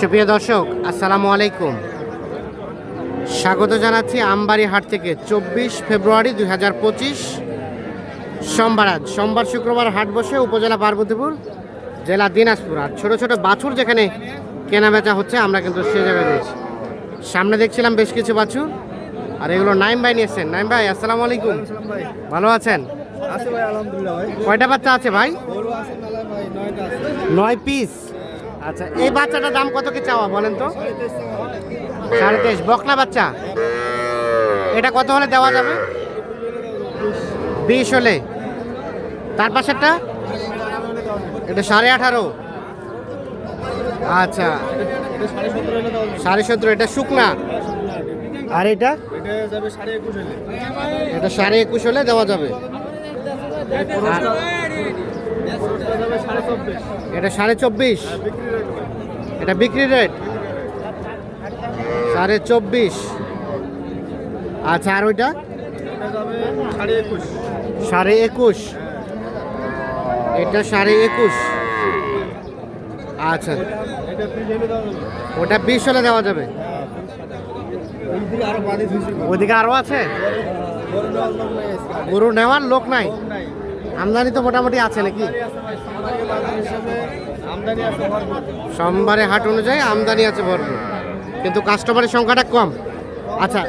সুপ্রিয় দর্শক আসসালামু আলাইকুম। স্বাগত জানাচ্ছি আমবাড়ি হাট থেকে চব্বিশ ফেব্রুয়ারি দুই হাজার পঁচিশ সোমবার আজ। সোমবার শুক্রবার হাট বসে উপজেলা পার্বতীপুর জেলা দিনাজপুর। আর ছোট ছোট বাছুর যেখানে কেনা বেচা হচ্ছে আমরা কিন্তু সে জায়গায় রয়েছি। সামনে দেখছিলাম বেশ কিছু বাছুর আর এগুলো নাইম ভাই নিয়েছেন। নাইম ভাই আসসালামু আলাইকুম। ভালো আছেন? কয়টা বাচ্চা আছে ভাই? নয় পিস। আচ্ছা এই বাচ্চাটার দাম কত কি চাওয়া বলেন তো? সাড়ে তেইশ। বকলা বাচ্চা? এটা কত হলে দেওয়া যাবে? বিশ হলে। তার পাশেরটা? এটা সাড়ে আঠারো। আচ্ছা। সাড়ে সতেরো, এটা শুকনা। আর এটা? এটা সাড়ে একুশ হলে দেওয়া যাবে। এটা সাড়ে চব্বিশ। এটা বিক্রি রেট সাড়ে চব্বিশ। আচ্ছা আর ওইটা? সাড়ে একুশ। এটা সাড়ে একুশ। আচ্ছা। ওটা বিশ হলে দেওয়া যাবে। ওইদিকে আরও আছে? গরু নেওয়ার লোক নাই। আমদানি তো মোটামুটি আছে নাকি? সোমবারে হাট অনুযায়ী আমদানি আছে ভরপুর। কিন্তু কাস্টমারের সংখ্যাটা কম। আচ্ছা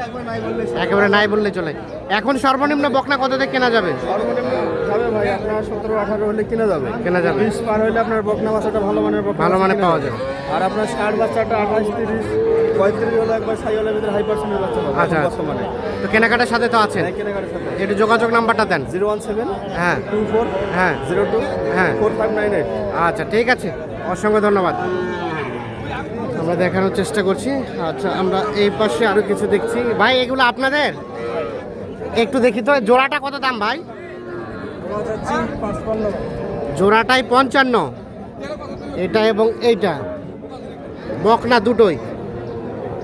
একবার নাই বললে চলে। এখন সর্বনিম্ন বকনা কত দিয়ে কেনা যাবে? সর্বনিম্ন যাবে ভাই আপনার সতেরো আঠারো হলে কিনা যাবে। কেনা যাবে বিশ পার হলে আপনার বকনা বাচ্চাটা ভালো মানের ভালো মানের পাওয়া যাবে। আর আপনার ষাট বাচ্চাটা আঠাশ তিরিশ পঁয়ত্রিশ হলে একবার সাই হলে ভিতরে হাই পার্সেন্টের বাচ্চা আচ্ছা। বর্তমানে। তো কেনাকাটার সাথে তো আছেন? হ্যাঁ কেনাকাটার সাথে একটু যোগাযোগ নাম্বারটা দেন। জিরো ওয়ান সেভেন হ্যাঁ। টু ফোর হ্যাঁ। জিরো টু হ্যাঁ। Four five nine eight. আচ্ছা ঠিক আছে। অসংখ্য ধন্যবাদ। আমরা দেখানোর চেষ্টা করছি। আচ্ছা আমরা এই পাশে আরও কিছু দেখছি। ভাই এগুলো আপনাদের? একটু দেখি তো জোড়াটা কত দাম ভাই? জোড়াটাই পঞ্চান্ন। এটা এবং এইটা। বকনা দুটোই।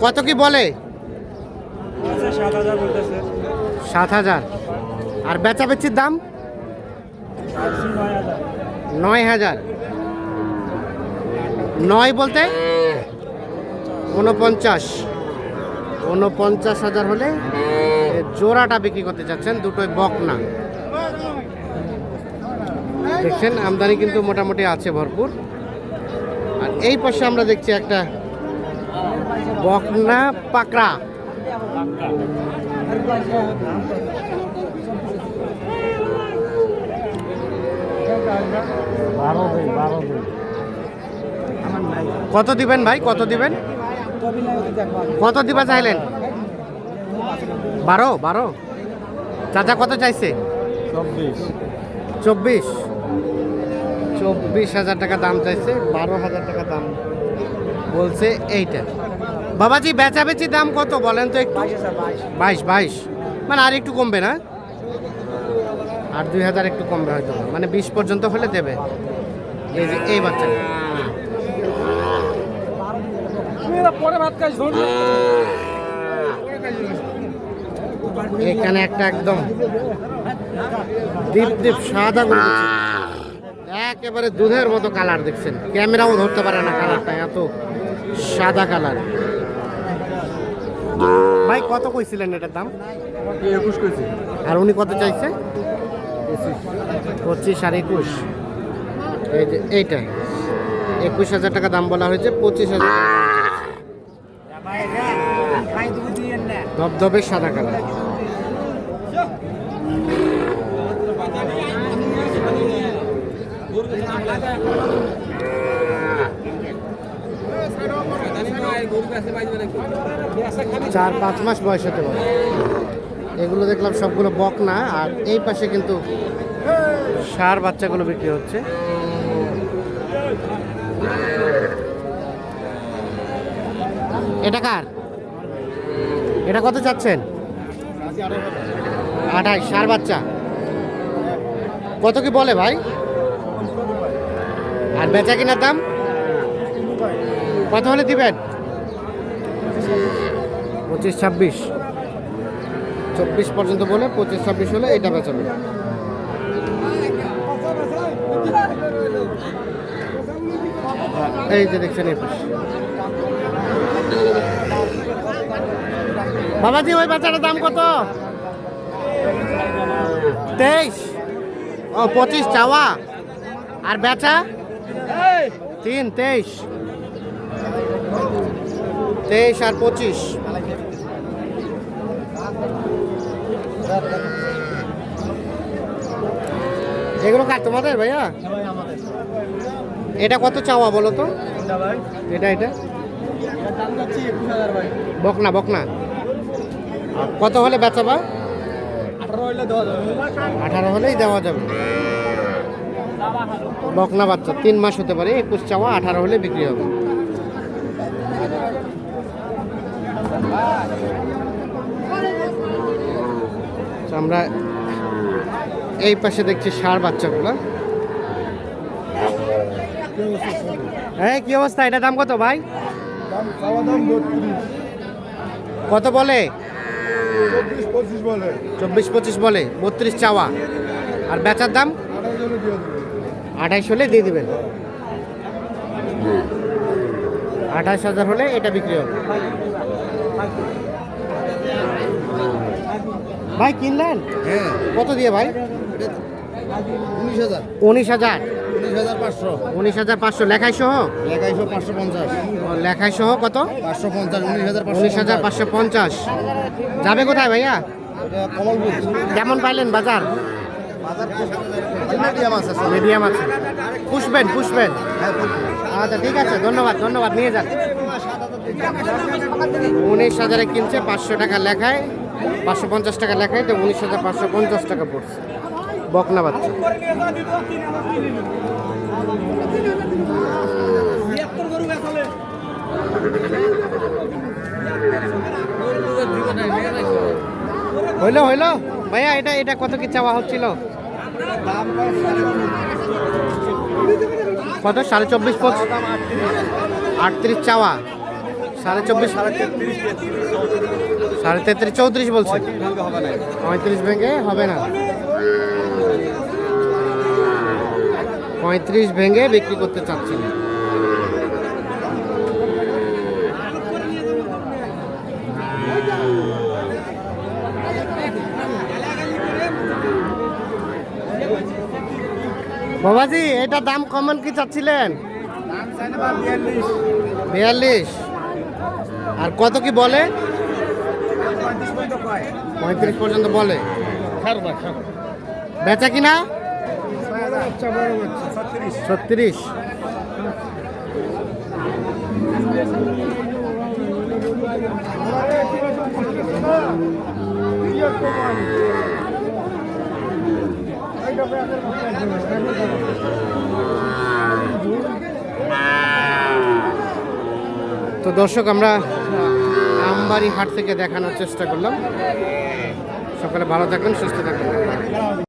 কত কি বলে? সাত হাজার আর বেচাবেচির দাম? নয় হাজার। নয় বলতে? উনপঞ্চাশ উনপঞ্চাশ হাজার হলে জোড়াটা বিক্রি করতে চাচ্ছেন দুটোই বকনা। দেখছেন, আমদানি কিন্তু মোটামুটি আছে ভরপুর। আর এই পাশে আমরা দেখছি একটা বকনা পাকড়া। কত দিবেন ভাই? কত দিবেন? কত দিবা চাইলেন? বারো বারো? চাচা কত চাইছে? চব্বিশ। চব্বিশ। হাজার টাকা দাম চাইছে বারো হাজার টাকা দাম বলছে এইটা। বাবাজি বেচাবেচি দাম কত? বলেন তো একটু। বাইশ বাইশ। মানে আর একটু কমবে না? আর দুই হাজার একটু কমবে হয়তো। মানে বিশ পর্যন্ত হলে দেবে। এই যে এই বাচ্চা। এখানে একটা একদম দীপ দীপ সাদা একেবারে দুধের মতো কালার দেখছেন। ক্যামেরাও ধরতে পারে না কালারটা এত সাদা কালার। ভাই কত কইছিলেন এটার দাম? একুশ কেজি আর উনি কত চাইছে? পঁচিশ। আর একুশ। এই যে এইটা। একুশ হাজার টাকা দাম বলা হয়েছে পঁচিশ হাজার ধবধবে সাদা কালার। চার পাঁচ মাস বয়স হতে পারে। এগুলো দেখলাম সবগুলো বক না আর এই পাশে কিন্তু সার বাচ্চাগুলো বিক্রি হচ্ছে। এটা কার? এটা কত চাচ্ছেন? আঠাশ, সার বাচ্চা। কত কি বলে ভাই? আর বেচা কিনার দাম? কত হলে দিবেন? পঁচিশ ছাব্বিশ। চব্বিশ পর্যন্ত বলে পঁচিশ ছাব্বিশ হলে এটা বেচাবে এই যে দেখছেন বাবাজি ওই বাচ্চাটার দাম কত? তেইশ। ও পঁচিশ চাওয়া। আর বেচা? তিন তেইশ। তেইশ আর পঁচিশ। এগুলো কার, তোমাদের ভাইয়া? এটা কত চাওয়া বলো তো? এটা এটা? বকনা বকনা। কত হলে বেচাবা আঠারো হলেই দেওয়া যাবে। বকনা বাচ্চা, তিন মাস হতে পারে, একুশ চাওয়া, আঠারো হলে বিক্রি হবে তো আমরা এই পাশে দেখছি ষাঁড় বাচ্চাগুলো। হ্যাঁ কি অবস্থা? এটা দাম কত ভাই? কত বলে? চব্বিশ পঁচিশ বলে, বত্রিশ চাওয়া। আর বেচার দাম? আঠাইশ হলে দিয়ে দিবেন। আঠাইশ হাজার হলে এটা বিক্রি হবে। ভাই কিনলেন? হ্যাঁ। কত দিয়ে ভাই? উনিশ হাজার। উনিশ হাজার? উনিশ হাজার পাঁচশো। উনিশ হাজার পাঁচশো। লেখাই সহ? পাঁচশো পঞ্চাশ। লেখাই সহ কত? পাঁচশো পঞ্চাশ উনিশ হাজার উনিশ হাজার পাঁচশো পঞ্চাশ। যাবে কোথায় ভাইয়া? কমলপুর। কেমন পাইলেন বাজার? মিডিয়াম আছে মিডিয়াম আছে। পুষবেন পুষবেন। আচ্ছা ঠিক আছে ধন্যবাদ ধন্যবাদ নিয়ে যান। উনিশ হাজারে কিনছে, পাঁচশো টাকা লেখায়, পাঁচশো পঞ্চাশ টাকা লেখায়, তো উনিশ হাজার পাঁচশো পঞ্চাশ টাকা পড়ছে। বকনা বাচ্চা। হইল হইল? ভাইয়া, এটা এটা কত কি চাওয়া হচ্ছিল? কত? সাড়ে চব্বিশ পঁচিশ। আটত্রিশ চাওয়া। সাড়ে চব্বিশ সাড়ে তেত্রিশ চৌত্রিশ বলছে। পঁয়ত্রিশ ভেঙে হবে না। পঁয়ত্রিশ ভেঙে বিক্রি করতে চাচ্ছেন বাবাজি এটা দাম কমন কি চাচ্ছিলেন? বিয়াল্লিশ। আর কত কি বলে? পঁয়ত্রিশ পর্যন্ত বলে। বেচা কিনা? ছত্রিশ। তো দর্শক আমরা আমবাড়ি হাট থেকে দেখানোর চেষ্টা করলাম। সকালে ভালো থাকবেন সুস্থ থাকবেন।